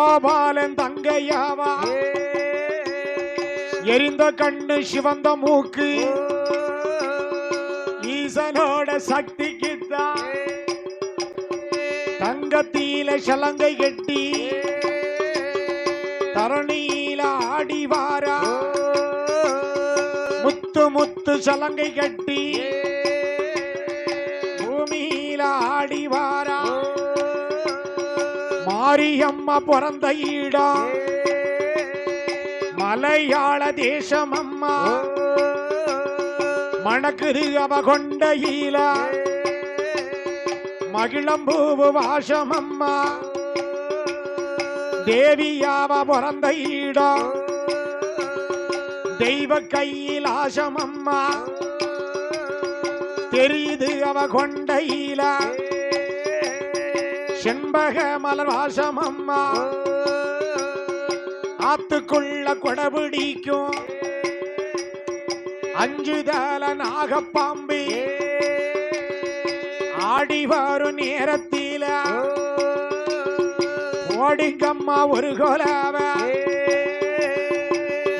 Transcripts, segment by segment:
கோபாலன் தங்கையாவா? எரிந்த கண்ணு சிவந்த மூக்கு. ஈசனோட சக்திக்குத்தான் தங்கத்தீல சலங்கை கட்டி. தரணியில ஆடி வாரா. முத்து முத்து சலங்கை கட்டி. பூமியில ஆடி வாரா. மாரியம்மா பிறந்த இடம் மலையாள தேசம் அம்மா மணக்குது அவ கொண்ட ஈல மகிழம்பூவு வாசம் அம்மா தேவியாவ பிறந்த இடம் தெய்வ கையில் ஆசம் அம்மா தெரியுது அவ கொண்ட ஈல செண்பக மலர் வாசம் அம்மா ஆத்துக்குள்ள கொடபிடிக்கும் அஞ்சு தல நாகப்பாம்பு. ஆடி வரும் நேரத்தில. ஓடிங்கம்மா ஒரு கொலாவ.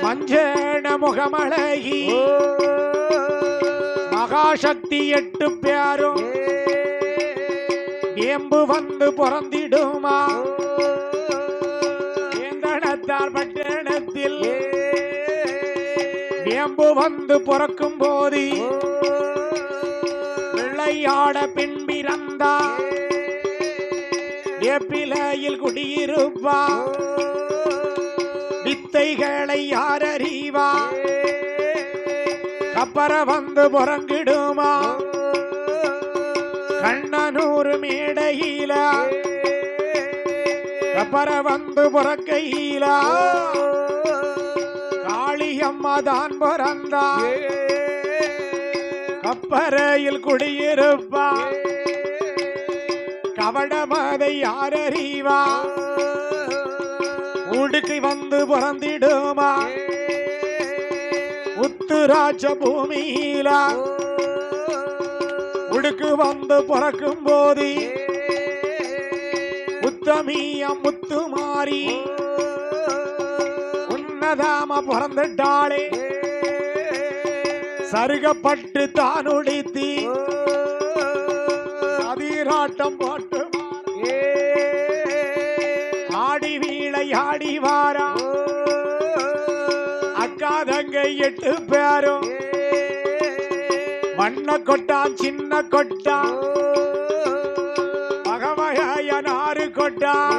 மஞ்சன முகமழகி. மகாசக்தி எட்டு பேரும். ஏம்பு வந்து பிறந்திடுமா? வேந்தனத்தார் பட்டணத்தில் ஏம்பு வந்து பிறக்கும் போதி பிள்ளையாட பின்பிறந்தா? ஏப்பிலையில் குடியிருப்பா? வித்தைகளை யார் அறிவா கப்பர வந்து புறங்கிடுமா? கண்ணனூர் மேடையில கப்பர வந்து புறக்கையில காளியம்மா தான் பிறந்தா. கப்பரையில் குடியிருப்பா. கவடமதை யார் அறிவா? உடுக்கி வந்து பிறந்திடுமா? உத்துராட்ச பூமியில உடுக்கு வந்து பிறக்கும் போது உத்தமிய முத்து மாறி உன்னதாம பிறந்துட்டாளே சருகப்பட்டு தான் உடித்தி சதிராட்டம் போட்டு ஆடி வீளை ஆடி வாரா அக்கா தங்கை எட்டு பேரும் வண்ண கொட்டான் சின்ன கொட்டான். மகமகாய நாறு கொட்டான்.